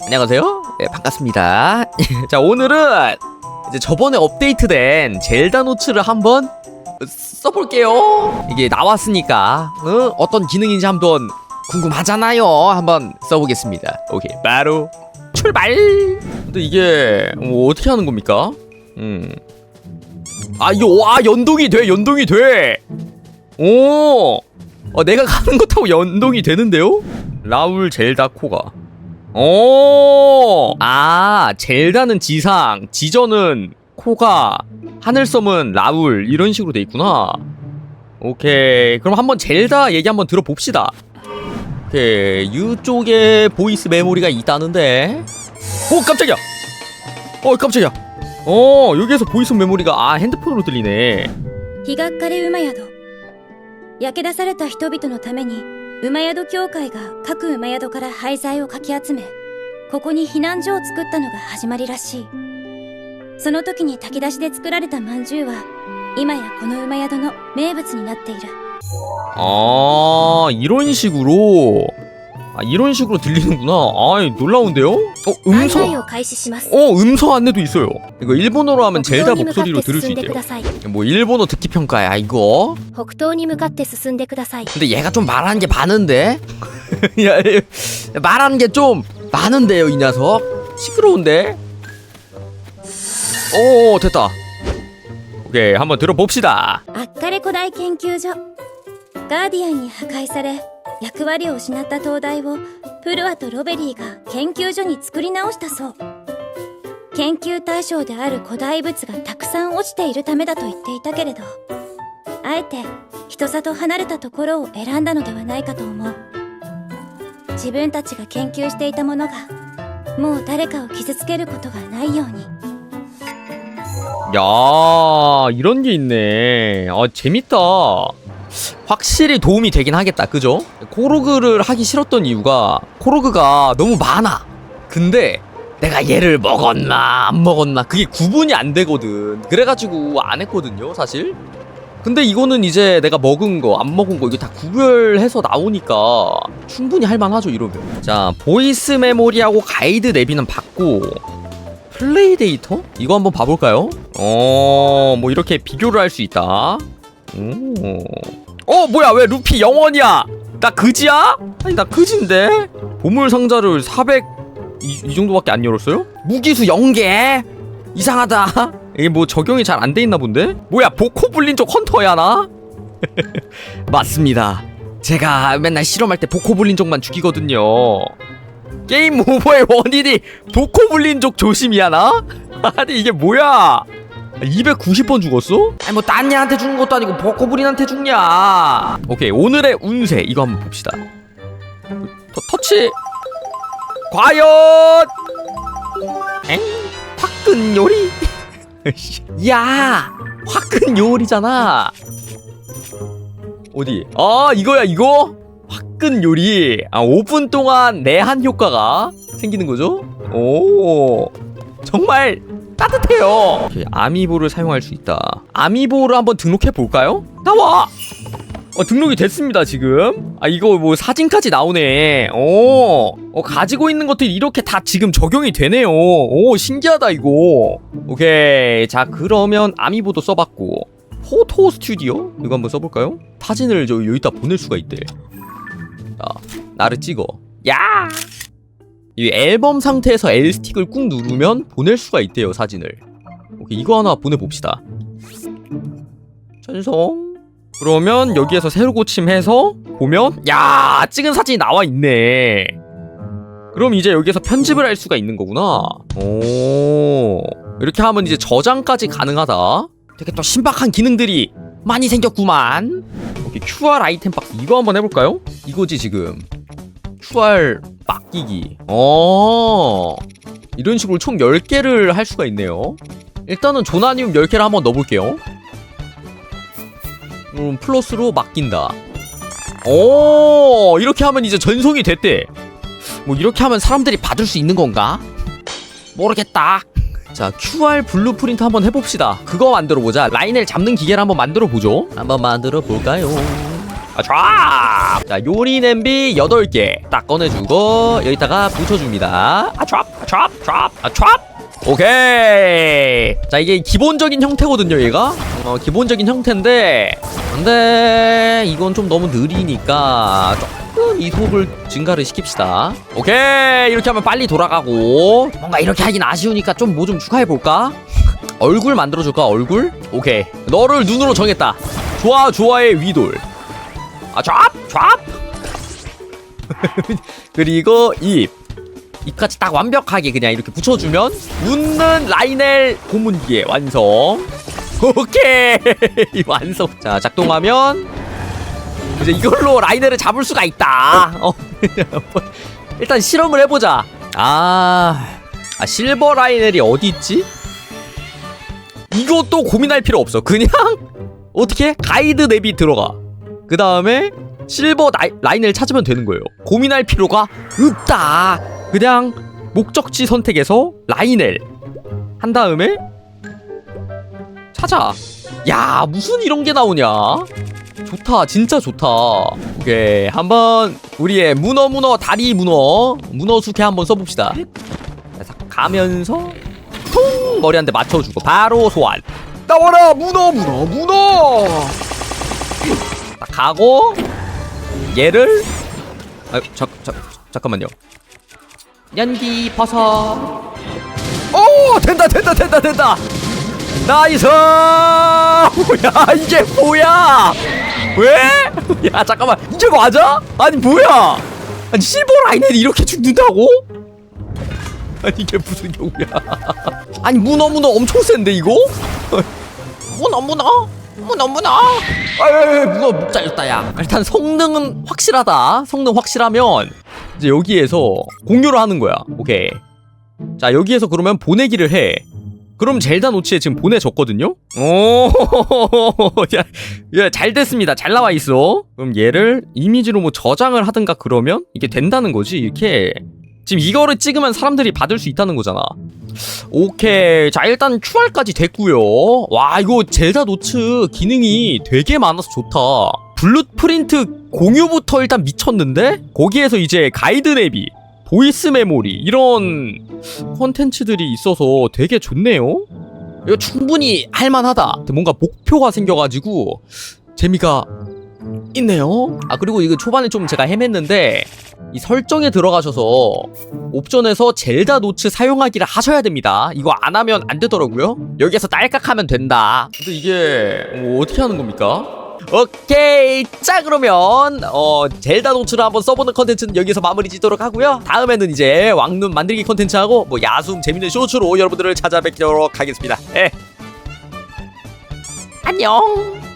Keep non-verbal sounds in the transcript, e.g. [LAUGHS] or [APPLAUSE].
안녕하세요. 네, 반갑습니다. [LAUGHS] 자, 오늘은 이제 저번에 업데이트된 젤다 노츠를 한번 써볼게요. 이게 나왔으니까 어? 어떤 기능인지 한번 궁금하잖아요. 한번 써보겠습니다. 오케이, 바로 출발. 근데 이게 뭐 어떻게 하는 겁니까? 음. 아, 이거 와 연동이 돼, 연동이 돼. 오, 어, 내가 가는 거 타고 연동이 되는데요? 라울 젤다 코가. 오, 아, 젤다는 지상, 지저는 코가, 하늘섬은 라울 이런 식으로 돼 있구나. 오케이, 그럼 한번 젤다 얘기 한번 들어봅시다. 오케이, 이쪽에 보이스 메모리가 있다는데. 오, 깜짝이야. 어, 깜짝이야. 어, 여기에서 보이스 메모리가 아 핸드폰으로 들리네. 日が暮れ馬宿焼け出された人々のために 馬宿協会が各馬宿から廃材をかき集めここに避難所を作ったのが始まりらしいその時に炊き出しで作られたまんじゅうは今やこの馬宿の名物になっている 아 이런 식으로 아 이런 식으로 들리는구나 아 놀라운데요? 어 案内 음성 を開始します 어 음성 안내도 있어요 이거 일본어로 하면 北 젤다 東に向かっ 목소리로 て 들을 수 進んでく 있대요 ださい 뭐 일본어 듣기 평가야 이거 北東に向かって進んでください 근데 얘가 좀 말하는 게 많은데 [LAUGHS] 야, 얘 말하는 게 좀 많은데요 이 녀석 시끄러운데 오 됐다 오케이 한번 들어봅시다 アッカレ古代研究所ガーディアンに破壊され 役割を失った灯台をプルアとロベリーが研究所に作り直したそう研究対象である古代物がたくさん落ちているためだと言っていたけれどあえて人里離れたところを選んだのではないかと思う自分たちが研究していたものがもう誰かを傷つけることがないように 야 이런 게 있네 아 재밌다 확실히 도움이 되긴 하겠다 그죠? 코로그를 하기 싫었던 이유가 코로그가 너무 많아 근데 내가 얘를 먹었나 안 먹었나 그게 구분이 안 되거든 그래가지고 안 했거든요 사실 근데 이거는 이제 내가 먹은 거 안 먹은 거 이거 다 구별해서 나오니까 충분히 할만하죠 이러면 자 보이스 메모리하고 가이드 내비는 받고 플레이 데이터? 이거 한번 봐볼까요? 어, 뭐 이렇게 비교를 할 수 있다. 오. 어, 뭐야? 왜 루피 영원이야? 나 그지야? 아니, 나 그지인데? 보물 상자를 400, 이, 이 정도밖에 안 열었어요? 무기수 0개? 이상하다. [LAUGHS] 이게 뭐 적용이 잘 안 돼 있나 본데? 뭐야, 보코블린족 헌터야, 나? [LAUGHS] 맞습니다. 제가 맨날 실험할 때 보코블린족만 죽이거든요. 게임 오버의 원인이 보코블린족 조심이야 나? [LAUGHS] 아니 이게 뭐야 290번 죽었어? 아니 뭐 딴 애한테 죽는 것도 아니고 보코블린한테 죽냐 오케이 오늘의 운세 이거 한번 봅시다 터, 터치 과연 엥? 화끈 요리? [LAUGHS] 야 화끈 요리잖아 어디 아 이거야 이거? 화끈 요리 아 5분 동안 내한 효과가 생기는 거죠? 오 정말 따뜻해요. 아미보를 사용할 수 있다. 아미보를 한번 등록해 볼까요? 나와! 어 등록이 됐습니다 지금. 아 이거 뭐 사진까지 나오네. 오 어, 가지고 있는 것들이 이렇게 다 지금 적용이 되네요. 오 신기하다 이거. 오케이 자 그러면 아미보도 써봤고. 포토 스튜디오? 이거 한번 써볼까요? 사진을 저 여기다 보낼 수가 있대. 자, 나를 찍어. 야! 이 앨범 상태에서 L 스틱을 꾹 누르면 보낼 수가 있대요, 사진을. 오케이, 이거 하나 보내봅시다. 전송. 그러면 여기에서 새로 고침해서 보면, 야! 찍은 사진이 나와 있네. 그럼 이제 여기에서 편집을 할 수가 있는 거구나. 오. 이렇게 하면 이제 저장까지 가능하다. 되게 또 신박한 기능들이 많이 생겼구만. 오케이, QR 아이템 박스 이거 한번 해볼까요? 이거지 지금 QR 맡기기. 어. 이런 식으로 총 10개를 할 수가 있네요. 일단은 조나니움 10개를 한번 넣어볼게요. 음, 플러스로 맡긴다. 오 이렇게 하면 이제 전송이 됐대. 뭐 이렇게 하면 사람들이 받을 수 있는 건가? 모르겠다. 자 QR 블루프린트 한번 해봅시다. 그거 만들어보자. 라인을 잡는 기계를 한번 만들어보죠. 한번 만들어볼까요 아, 촤! 자, 요리 냄비 8개 딱 꺼내주고 여기다가 붙여줍니다. 아, 촤! 촤! 촤! 아, 촤! 오케이. 자, 이게 기본적인 형태거든요, 얘가. 어, 기본적인 형태인데 근데 이건 좀 너무 느리니까 조금 이속을 증가를 시킵시다. 오케이. 이렇게 하면 빨리 돌아가고 뭔가 이렇게 하긴 아쉬우니까 좀 뭐 좀 추가해 볼까? 얼굴 만들어줄까 얼굴? 오케이 너를 눈으로 정했다 좋아 좋아의 위돌 아 촤압 [LAUGHS] 그리고 입 입까지 딱 완벽하게 그냥 이렇게 붙여주면 웃는 라인엘 고문기의 완성 [LAUGHS] 오케이 [LAUGHS] 완성 자 작동하면 이제 이걸로 라이넬을 잡을 수가 있다 어. 일단 실험을 해보자 아, 아 실버 라이넬이 어디 있지? 이것도 고민할 필요 없어. 그냥 어떻게 가이드 랩이 들어가. 그 다음에 실버 라이, 라인을 찾으면 되는 거예요. 고민할 필요가 없다. 그냥 목적지 선택에서 라인을 한 다음에 찾아. 야 무슨 이런 게 나오냐? 좋다, 진짜 좋다. 오케이, 한번 우리의 문어 문어 다리 문어 문어 숙회 한번 써봅시다. 자, 가면서 통 머리 한 대 맞춰주고 바로 소환 나와라 문어 문어 문어 딱 가고 얘를 아 잠, 잠, 잠깐만요. 연기 버섯 오 된다 된다 된다 된다. 나이스! 야 이게 뭐야? 왜? 야 잠깐만. 이게 맞아? 아니 뭐야? 아니 실버 라인에 이렇게 죽는다고? 아니 이게 무슨 경우야? 아니 문어 문어 엄청 센데 이거? 문어 문어 문어 문어 아유 문어 목 잘렸다 야 일단 성능은 확실하다 성능 확실하면 이제 여기에서 공유를 하는 거야 오케이 자 여기에서 그러면 보내기를 해 그럼 젤다 노치에 지금 보내줬거든요? 오, [LAUGHS] 야, 야, 잘 됐습니다. 잘 나와 있어. 그럼 얘를 이미지로 뭐 저장을 하든가 그러면 이게 된다는 거지. 이렇게 지금 이거를 찍으면 사람들이 받을 수 있다는 거잖아. 오케이. 자, 일단 QR까지 됐고요. 와, 이거 젤다 노츠 기능이 되게 많아서 좋다. 블루프린트 공유부터 일단 미쳤는데 거기에서 이제 가이드 랩이 보이스 메모리 이런 컨텐츠들이 있어서 되게 좋네요. 이거 충분히 할만하다. 뭔가 목표가 생겨가지고 재미가 있네요. 아 그리고 이거 초반에 좀 제가 헤맸는데 이 설정에 들어가셔서 옵션에서 젤다 노츠 사용하기를 하셔야 됩니다. 이거 안 하면 안 되더라고요. 여기에서 딸깍하면 된다. 근데 이게 뭐 어떻게 하는 겁니까? 오케이 자 그러면 어 젤다 노츠를 한번 써보는 컨텐츠는 여기서 마무리 짓도록 하고요 다음에는 이제 왕눈 만들기 컨텐츠하고 뭐 야숨 재밌는 쇼츠로 여러분들을 찾아뵙도록 하겠습니다 예. 안녕